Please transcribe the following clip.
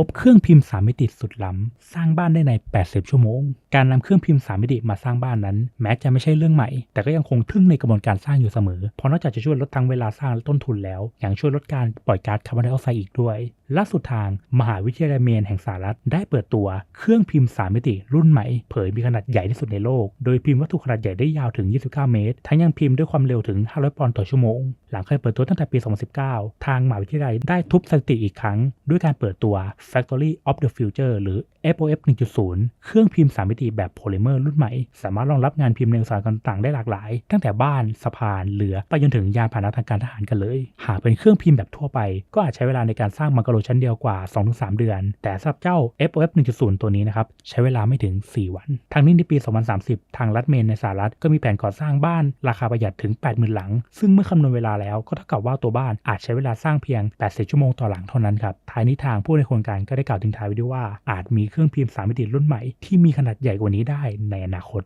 พบเครื่องพิมพ์3มิติสุดล้ำสร้างบ้านได้ใน 80 ชั่วโมง การนำเครื่องพิมพ์3มิติมาสร้างบ้านนั้น แม้จะไม่ใช่เรื่องใหม่ แต่ก็ยังคงทึ่งในกระบวนการสร้างอยู่เสมอ เพราะนอกจากจะช่วยลดทั้งเวลาสร้างและต้นทุนแล้ว ยังช่วยลดการปล่อยก๊าซคาร์บอนไดออกไซด์อีกด้วย ล่าสุดทางมหาวิทยาลัยเมนแห่งสหรัฐได้เปิดตัวเครื่องพิมพ์3มิติ รุ่นใหม่ เผยมีขนาดใหญ่ที่สุดในโลก โดยพิมพ์วัตถุขนาดใหญ่ได้ยาวถึง 29 เมตร ทั้งยังพิมพ์ด้วยความเร็วถึง 500 ปอนด์ต่อชั่วโมง หลังเคยเปิดตัวตั้งแต่ปี 2019 ทางมหาวิทยาลัยได้ทุบสถิติอีกครั้ง ด้วยการเปิดตัว Factory of the Future หรือ FOF 1.0 เครื่องพิมพ์3มิติแบบโพลิเมอร์รุ่นใหม่ สามารถรองรับงานพิมพ์ในอุตสาหกรรมต่างได้หลากหลาย ตั้งแต่บ้าน สะพาน เรือ ไปจนถึงยานพาหนะทางการทหารกันเลย หากเป็นเครื่องพิมพ์แบบทั่วไป ก็อาจใช้เวลาในการสร้างมังกรโลชั้นเดียวกว่า 2-3 เดือน แต่สำหรับเจ้า FOF 1.0 ตัวนี้นะครับ ใช้เวลาไม่ถึง 4 วัน ทางนี้ในปี 2030 ทางรัฐเมนในสหรัฐก็มีแผนก่อสร้างบ้านราคาประหยัดถึง 80,000 หลัง ซึ่งเมื่อคำนวณเวลาแล้วก็เท่ากับว่าตัวบ้านอาจใช้เวลาสร้างเพียง 80 ชั่วโมงต่อหลังเท่านั้นครับท้ายนี้ทางผู้ในโครงการก็ได้กล่าวทิ้งท้ายไว้ด้วยว่าอาจมีเครื่องพิมพ์สามมิติรุ่นใหม่ที่มีขนาดใหญ่กว่านี้ได้ในอนาคต